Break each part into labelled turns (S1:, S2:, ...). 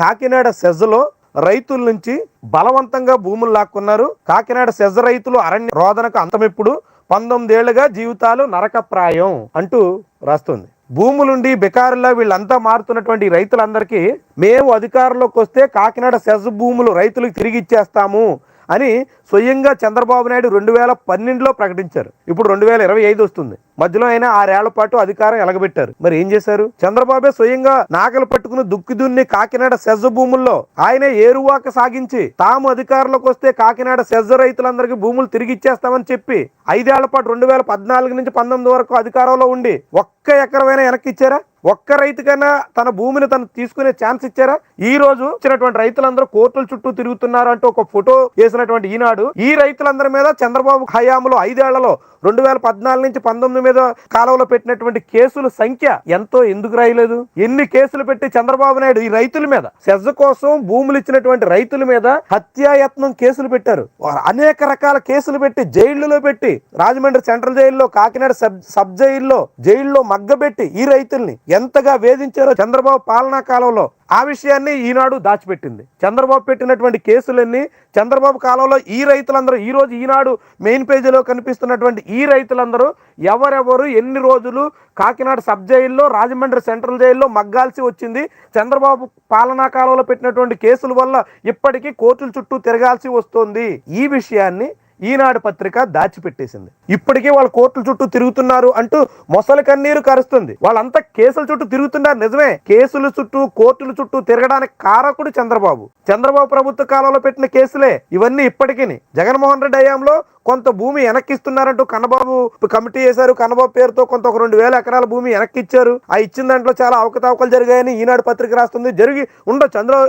S1: కాకినాడ సెజ్లో రైతుల నుంచి బలవంతంగా భూములు లాక్కున్నారు. కాకినాడ సెజ రైతులు అరణ్య రోదనకు అంతమిప్పుడు పంతొమ్మిదేళ్ళుగా జీవితాలు నరకప్రాయం అంటూ రాస్తుంది. భూములుండి బెకారులా వీళ్ళంతా మారుతున్నటువంటి రైతులందరికీ మేము అధికారంలోకి వస్తే కాకినాడ సెజ్ భూములు రైతులకు తిరిగి ఇచ్చేస్తాము అని స్వయంగా చంద్రబాబు నాయుడు రెండు వేల పన్నెండులో ప్రకటించారు. ఇప్పుడు రెండు వేల ఇరవై ఐదు వస్తుంది. మధ్యలో ఆయన ఆరేళ్ళ పాటు అధికారం ఎలగబెట్టారు. మరి ఏం చేశారు? చంద్రబాబే స్వయంగా నాకలు పట్టుకుని దుక్కి దున్ని కాకినాడ సెజ్జ భూముల్లో ఆయనే ఏరువాక సాగించి తాము అధికారంలోకి వస్తే కాకినాడ సెజ్జ రైతులందరికీ భూములు తిరిగి ఇచ్చేస్తామని చెప్పి ఐదేళ్ళ పాటు రెండు వేల పద్నాలుగు నుంచి పంతొమ్మిది వరకు అధికారంలో ఉండి ఒక్క ఎకరమైనా వెనక్కి ఇచ్చారా? ఒక్క రైతుకైనా తన భూమిని తను తీసుకునే ఛాన్స్ ఇచ్చారా? ఈ రోజు ఇచ్చినటువంటి రైతులందరూ కోర్టుల చుట్టూ తిరుగుతున్నారు అంటూ ఒక ఫోటో వేసినటువంటి ఈనాడు ఈ రైతులందరి మీద చంద్రబాబు హయాంలో ఐదేళ్ళలో రెండు వేల పద్నాలుగు నుంచి పంతొమ్మిది మీద కాలంలో పెట్టినటువంటి కేసుల సంఖ్య ఎంతో ఎందుకు రాయలేదు? ఎన్ని కేసులు పెట్టి చంద్రబాబు నాయుడు ఈ రైతుల మీద సెజ్ కోసం భూములు ఇచ్చినటువంటి రైతుల మీద హత్యాయత్నం కేసులు పెట్టారు. అనేక రకాల కేసులు పెట్టి జైళ్ళలో పెట్టి రాజమండ్రి సెంట్రల్ జైల్లో కాకినాడ సబ్ సబ్ జైల్లో జైల్లో మగ్గబెట్టి ఈ రైతుల్ని ఎంతగా వేధించారో చంద్రబాబు పాలనా కాలంలో ఆ విషయాన్ని ఈనాడు దాచిపెట్టింది. చంద్రబాబు పెట్టినటువంటి కేసులన్నీ చంద్రబాబు కాలంలో ఈ రైతులందరూ ఈ రోజు ఈనాడు మెయిన్ పేజీలో కనిపిస్తున్నటువంటి ఈ రైతులందరూ ఎవరెవరు ఎన్ని రోజులు కాకినాడ సబ్ జైల్లో రాజమండ్రి సెంట్రల్ జైల్లో మగ్గాల్సి వచ్చింది. చంద్రబాబు పాలనా కాలంలో పెట్టినటువంటి కేసుల వల్ల ఇప్పటికీ కోర్టుల చుట్టూ తిరగాల్సి వస్తోంది. ఈ విషయాన్ని ఈనాడు పత్రిక దాచిపెట్టేసింది. ఇప్పటికీ వాళ్ళు కోర్టుల చుట్టూ తిరుగుతున్నారు అంటూ మొసలి కన్నీరు కరుస్తుంది. వాళ్ళంతా కేసుల చుట్టూ తిరుగుతున్నారు నిజమే. కేసుల చుట్టూ కోర్టుల చుట్టూ తిరగడానికి కారకుడు చంద్రబాబు. చంద్రబాబు ప్రభుత్వ కాలంలో పెట్టిన కేసులే ఇవన్నీ ఇప్పటికీ జగన్మోహన్ రెడ్డి హయాంలో కొంత భూమి వెనక్కిస్తున్నారంటూ కన్నబాబు కమిటీ చేశారు. కన్నబాబు పేరుతో కొంత ఒక రెండు వేల ఎకరాల భూమి వెనక్కి ఇచ్చారు ఆ ఇచ్చిన దాంట్లో చాలా అవకతవకలు జరిగాయని ఈనాడు పత్రిక రాస్తుంది. జరిగి ఉండొచ్చు. అందులో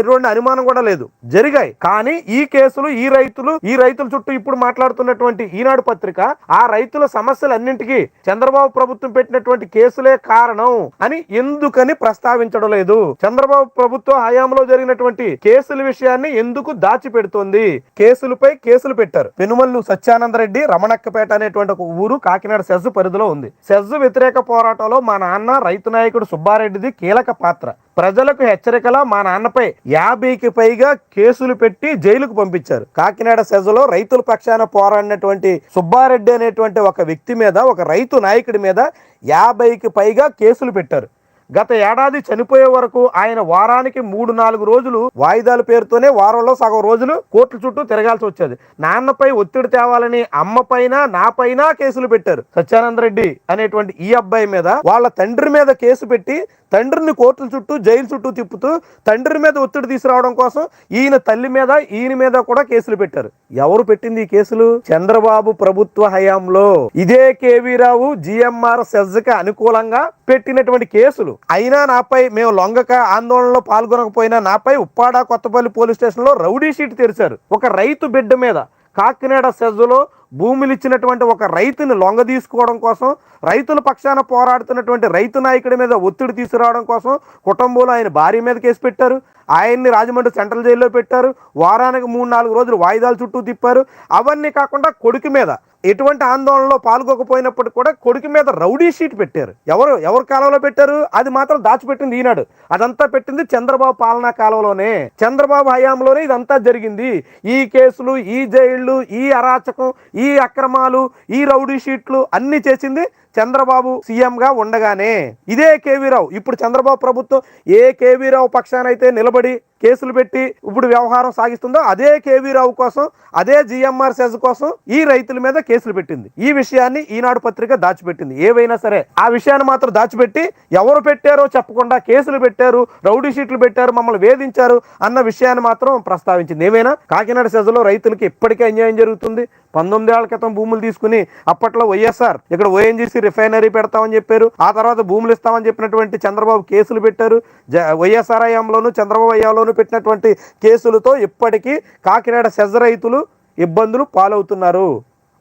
S1: ఎటువంటి అనుమానం కూడా లేదు. జరిగాయి. కానీ ఈ కేసులు ఈ రైతులు ఈ రైతుల చుట్టూ ఇప్పుడు మాట్లాడుతున్నటువంటి ఈనాడు పత్రిక ఆ రైతుల సమస్యలన్నింటికీ చంద్రబాబు ప్రభుత్వం పెట్టినటువంటి కేసులే కారణం అని ఎందుకని ప్రస్తావించడం లేదు. చంద్రబాబు ప్రభుత్వ హయాంలో జరిగినటువంటి కేసుల విషయాన్ని ఎందుకు దాచిపెడుతోంది? కేసులపై కేసులు పెట్టారు. పెనుమల్లు సత్యానందరెడ్డి రమణక్కపేట అనేటువంటి ఒక ఊరు కాకినాడ సెజ్ పరిధిలో ఉంది. సెజ్ వ్యతిరేక పోరాటంలో మా నాన్న రైతు నాయకుడు సుబ్బారెడ్డిది కీలక పాత్ర. ప్రజలకు హెచ్చరికలా మా నాన్నపై యాభైకి పైగా కేసులు పెట్టి జైలుకు పంపించారు. కాకినాడ సెజలో రైతుల పక్షాన పోరాడినటువంటి సుబ్బారెడ్డి అనేటువంటి ఒక వ్యక్తి మీద ఒక రైతు నాయకుడి మీద యాభైకి పైగా కేసులు పెట్టారు. గత ఏడాది చనిపోయే వరకు ఆయన వారానికి మూడు నాలుగు రోజులు వాయిదాల పేరుతోనే వారంలో సగం రోజులు కోర్టు చుట్టూ తిరగాల్సి వచ్చేది. నాన్నపై ఒత్తిడి తేవాలని అమ్మ పైన నా పైన కేసులు పెట్టారు. సత్యానంద రెడ్డి అనేటువంటి ఈ అబ్బాయి మీద వాళ్ళ తండ్రి మీద కేసు పెట్టి తండ్రిని కోర్టుల చుట్టూ జైలు చుట్టూ తిప్పుతూ తండ్రి మీద ఒత్తిడి తీసుకురావడం కోసం ఈయన తల్లి మీద ఈయన మీద కూడా కేసులు పెట్టారు. ఎవరు పెట్టింది ఈ కేసులు? చంద్రబాబు ప్రభుత్వ హయాంలో. ఇదే కేవీరావు జిఎంఆర్ సెజ్కి అనుకూలంగా పెట్టినటువంటి కేసులు. అయినా నాపై మేము లొంగక ఆందోళనలో పాల్గొనకపోయినా నాపై ఉప్పాడ కొత్తపల్లి పోలీస్ స్టేషన్లో రౌడీ షీట్ తెరిచారు. ఒక రైతు బిడ్డ మీద కాకినాడ సెజ్జులో భూములు ఇచ్చినటువంటి ఒక రైతుని లొంగ తీసుకోవడం కోసం రైతుల పక్షాన పోరాడుతున్నటువంటి రైతు నాయకుడి మీద ఒత్తిడి తీసుకురావడం కోసం కుటుంబంలో ఆయన భార్య మీద కేసు పెట్టారు. ఆయన్ని రాజమండ్రి సెంట్రల్ జైల్లో పెట్టారు. వారానికి మూడు నాలుగు రోజులు వాయిదాల చుట్టూ తిప్పారు. అవన్నీ కాకుండా కొడుకు మీద ఎటువంటి ఆందోళనలో పాల్గొకపోయినప్పటికీ కూడా కొడుకు మీద రౌడీ షీట్ పెట్టారు. ఎవరు ఎవరి కాలంలో పెట్టారు? అది మాత్రం దాచిపెట్టింది ఈనాడు. అదంతా పెట్టింది చంద్రబాబు పాలనా కాలంలోనే. చంద్రబాబు హయాంలోనే ఇదంతా జరిగింది. ఈ కేసులు ఈ జైళ్ళు ఈ అరాచకం ఈ అక్రమాలు ఈ రౌడీ షీట్లు అన్ని చేసింది చంద్రబాబు సీఎం గా ఉండగానే ఇదే కేవీరావు. ఇప్పుడు చంద్రబాబు ప్రభుత్వం ఏ కేవీరావు పక్షానైతే నిలబడి కేసులు పెట్టి ఇప్పుడు వ్యవహారం సాగిస్తుందో అదే కేవీరావు కోసం అదే జిఎంఆర్ సెజ్ కోసం ఈ రైతుల మీద కేసులు పెట్టింది. ఈ విషయాన్ని ఈనాడు పత్రిక దాచిపెట్టింది. ఏవైనా సరే ఆ విషయాన్ని మాత్రం దాచిపెట్టి ఎవరు పెట్టారో చెప్పకుండా కేసులు పెట్టారు రౌడీ షీట్లు పెట్టారు మమ్మల్ని వేధించారు అన్న విషయాన్ని మాత్రం ప్రస్తావించింది. ఏమైనా కాకినాడ సెజలో రైతులకి ఇప్పటికే అన్యాయం జరుగుతుంది. పంతొమ్మిది ఏళ్ళ క్రితం భూములు తీసుకుని అప్పట్లో వైఎస్ఆర్ ఇక్కడ ఓఎన్జీసీ రిఫైనరీ పెడతామని చెప్పారు. ఆ తర్వాత భూములు ఇస్తామని చెప్పినటువంటి చంద్రబాబు కేసులు పెట్టారు. జ వైఎస్ఆర్ హయాంలోను చంద్రబాబు హయాంలోను పెట్టినటువంటి కేసులతో ఇప్పటికీ కాకినాడ సెజ రైతులు ఇబ్బందులు పాలవుతున్నారు.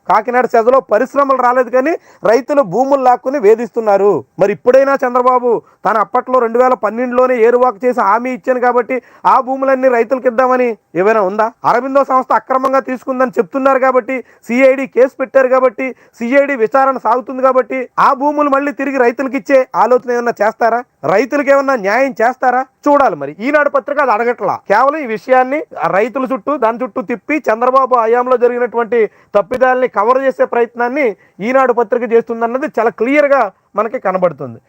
S1: కాకినాడ సెజలో పరిశ్రమలు రాలేదు కానీ రైతులు భూములు లాక్కుని వేధిస్తున్నారు. మరి ఇప్పుడైనా చంద్రబాబు తను అప్పట్లో రెండు వేల పన్నెండులోనే ఏరువాకు చేసి హామీ ఇచ్చాను కాబట్టి ఆ భూములన్నీ రైతులకు ఇద్దామని ఏమైనా ఉందా? అరవిందో సంస్థ అక్రమంగా తీసుకుందని చెప్తున్నారు కాబట్టి సిఐడి కేసు పెట్టారు కాబట్టి సిఐడి విచారణ సాగుతుంది కాబట్టి ఆ భూములు మళ్ళీ తిరిగి రైతులకు ఇచ్చే ఆలోచన ఏమైనా చేస్తారా? రైతులకు ఏమన్నా న్యాయం చేస్తారా? చూడాలి మరి. ఈనాడు పత్రిక అది అడగట్లా. కేవలం ఈ విషయాన్ని రైతుల చుట్టూ దాని చుట్టూ తిప్పి చంద్రబాబు హయాంలో జరిగినటువంటి తప్పిదాలని కవర్ చేసే ప్రయత్నాన్ని ఈనాడు పత్రిక చేస్తుందన్నది చాలా క్లియర్గా మనకి కనబడుతుంది.